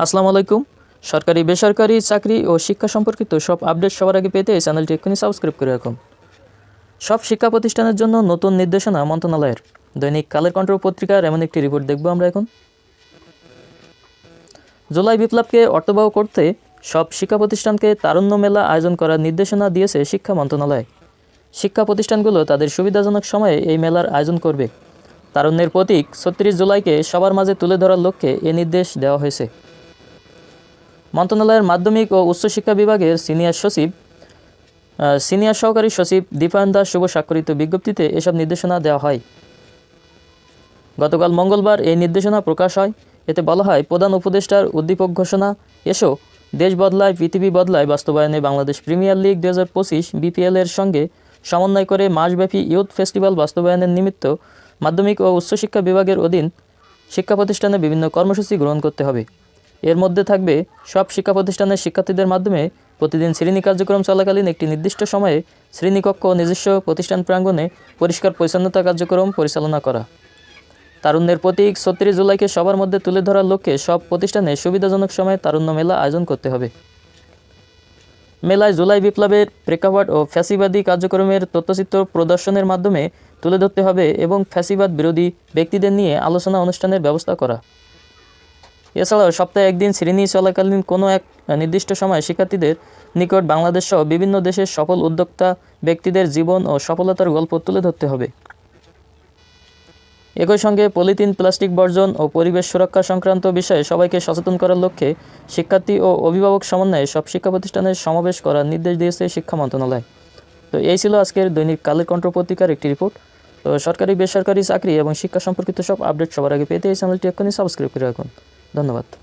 আসসালামু আলাইকুম। সরকারি, বেসরকারি চাকরি ও শিক্ষা সম্পর্কিত সব আপডেট সবার আগে পেতে চ্যানেলটি এক্ষুনি সাবস্ক্রাইব করে রাখুন। সব শিক্ষা প্রতিষ্ঠানের জন্য নতুন নির্দেশনা মন্ত্রণালয়ের। দৈনিক কালের কন্ট্রোল পত্রিকার এমন একটি রিপোর্ট দেখব আমরা এখন। জুলাই বিপ্লবকে অর্থবহ করতে সব শিক্ষা প্রতিষ্ঠানকে তারুণ্য মেলা আয়োজন করার নির্দেশনা দিয়েছে শিক্ষা মন্ত্রণালয়। শিক্ষা প্রতিষ্ঠানগুলো তাদের সুবিধাজনক সময়ে এই মেলার আয়োজন করবে। তারুণ্যের প্রতীক ছত্রিশ জুলাইকে সবার মাঝে তুলে ধরার লক্ষ্যে এ নির্দেশ দেওয়া হয়েছে। মন্ত্রণালয়ের মাধ্যমিক ও উচ্চশিক্ষা বিভাগের সিনিয়র সচিব সিনিয়র সহকারী সচিব দীপায়ন দাস শুভ স্বাক্ষরিত বিজ্ঞপ্তিতে এসব নির্দেশনা দেওয়া হয়। গতকাল মঙ্গলবার এই নির্দেশনা প্রকাশ হয়। এতে বলা হয়, প্রধান উপদেষ্টার উদ্দীপক ঘোষণা, এসো দেশ বদলায়, পৃথিবী বদলায় বাস্তবায়নে বাংলাদেশ প্রিমিয়ার লিগ দু হাজার পঁচিশ বিপিএল এর সঙ্গে সমন্বয় করে মাসব্যাপী ইউথ ফেস্টিভ্যাল বাস্তবায়নের নিমিত্ত মাধ্যমিক ও উচ্চশিক্ষা বিভাগের অধীন শিক্ষা প্রতিষ্ঠানে বিভিন্ন কর্মসূচি গ্রহণ করতে হবে। এর মধ্যে থাকবে সব শিক্ষা প্রতিষ্ঠানের শিক্ষার্থীদের মাধ্যমে প্রতিদিন শ্রেণি কার্যক্রম চলাকালীন একটি নির্দিষ্ট সময়ে শ্রেণীকক্ষ ও নিজস্ব প্রতিষ্ঠান প্রাঙ্গণে পরিষ্কার পরিচ্ছন্নতা কার্যক্রম পরিচালনা করা। তারুণ্যের প্রতীক ছত্রিশ জুলাইকে সবার মধ্যে তুলে ধরার লক্ষ্যে সব প্রতিষ্ঠানে সুবিধাজনক সময়ে তারুণ্য মেলা আয়োজন করতে হবে। মেলায় জুলাই বিপ্লবের প্রেক্ষাপট ও ফ্যাসিবাদী কার্যক্রমের তথ্যচিত্র প্রদর্শনের মাধ্যমে তুলে ধরতে হবে এবং ফ্যাসিবাদ বিরোধী ব্যক্তিদের নিয়ে আলোচনা অনুষ্ঠানের ব্যবস্থা করা। এছাড়াও সপ্তাহে একদিন শ্রেণি চলাকালীন কোনো এক নির্দিষ্ট সময় শিক্ষার্থীদের নিকট বাংলাদেশ সহ বিভিন্ন দেশের সফল উদ্যোক্তা ব্যক্তিদের জীবন ও সফলতার গল্প তুলে ধরতে হবে। একই সঙ্গে পলিথিন, প্লাস্টিক বর্জন ও পরিবেশ সুরক্ষা সংক্রান্ত বিষয়ে সবাইকে সচেতন করার লক্ষ্যে শিক্ষার্থী ও অভিভাবক সমন্বয়ে সব শিক্ষা প্রতিষ্ঠানের সমাবেশ করার নির্দেশ দিয়েছে শিক্ষা মন্ত্রণালয়। তো এই ছিল আজকের দৈনিক কালের কণ্ঠ পত্রিকার একটি রিপোর্ট। তো সরকারি, বেসরকারি চাকরি এবং শিক্ষা সম্পর্কিত সব আপডেট সবার আগে পেতে এই চ্যানেলটি এক্ষুনি সাবস্ক্রাইব করে রাখুন। ধন্যবাদ।